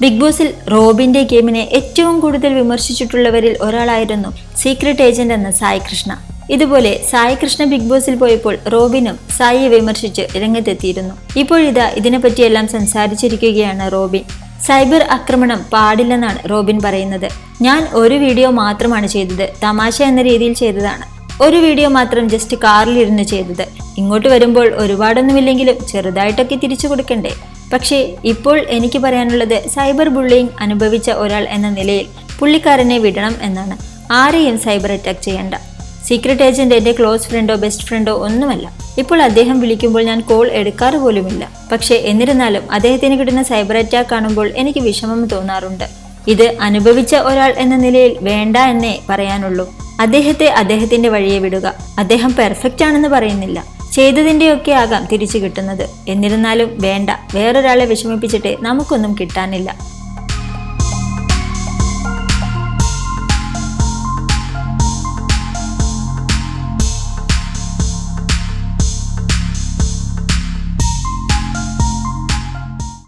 Big ബോസിൽ റോബിന്റെ ഗെയിമിനെ ഏറ്റവും കൂടുതൽ വിമർശിച്ചിട്ടുള്ളവരിൽ ഒരാളായിരുന്നു സീക്രട്ട് ഏജന്റ് എന്ന സായി കൃഷ്ണ. ഇതുപോലെ സായി കൃഷ്ണ ബിഗ് ബോസിൽ പോയപ്പോൾ റോബിനും സായിയെ വിമർശിച്ച് രംഗത്തെത്തിയിരുന്നു. ഇപ്പോഴിതാ ഇതിനെപ്പറ്റിയെല്ലാം സംസാരിച്ചിരിക്കുകയാണ് റോബിൻ. സൈബർ ആക്രമണം പാടില്ലെന്നാണ് റോബിൻ പറയുന്നത്. ഞാൻ ഒരു വീഡിയോ മാത്രമാണ് ചെയ്തത് തമാശ എന്ന രീതിയിൽ ചെയ്തതാണ്. ഒരു വീഡിയോ മാത്രം ജസ്റ്റ് കാറിലിരുന്ന് ചെയ്തത്. ഇങ്ങോട്ട് വരുമ്പോൾ ഒരുപാടൊന്നുമില്ലെങ്കിലും ചെറുതായിട്ടൊക്കെ തിരിച്ചു കൊടുക്കണ്ടേ? പക്ഷേ ഇപ്പോൾ എനിക്ക് പറയാനുള്ളത് സൈബർ ബുള്ളിയിങ് അനുഭവിച്ച ഒരാൾ എന്ന നിലയിൽ പുള്ളിക്കാരനെ വിടണം എന്നാണ്. ആരെയും സൈബർ അറ്റാക്ക് ചെയ്യേണ്ട. സീക്രട്ട് ഏജന്റ് എന്റെ ക്ലോസ് ഫ്രണ്ടോ ബെസ്റ്റ് ഫ്രണ്ടോ ഒന്നുമല്ല. ഇപ്പോൾ അദ്ദേഹം വിളിക്കുമ്പോൾ ഞാൻ കോൾ എടുക്കാറ് പോലുമില്ല. പക്ഷേ എന്നിരുന്നാലും അദ്ദേഹത്തിന് കിട്ടുന്ന സൈബർ അറ്റാക്ക് കാണുമ്പോൾ എനിക്ക് വിഷമം തോന്നാറുണ്ട്. ഇത് അനുഭവിച്ച ഒരാൾ എന്ന നിലയിൽ വേണ്ട എന്നേ പറയാനുള്ളൂ. അദ്ദേഹത്തെ അദ്ദേഹത്തിന്റെ വഴിയെ വിടുക. അദ്ദേഹം പെർഫെക്റ്റ് ആണെന്ന് പറയുന്നില്ല. ചെയ്തതിന്റെയൊക്കെ ആകാം തിരിച്ചു കിട്ടുന്നത്. എന്നിരുന്നാലും വേണ്ട. വേറൊരാളെ വിഷമിപ്പിച്ചിട്ട് നമുക്കൊന്നും കിട്ടാനില്ല.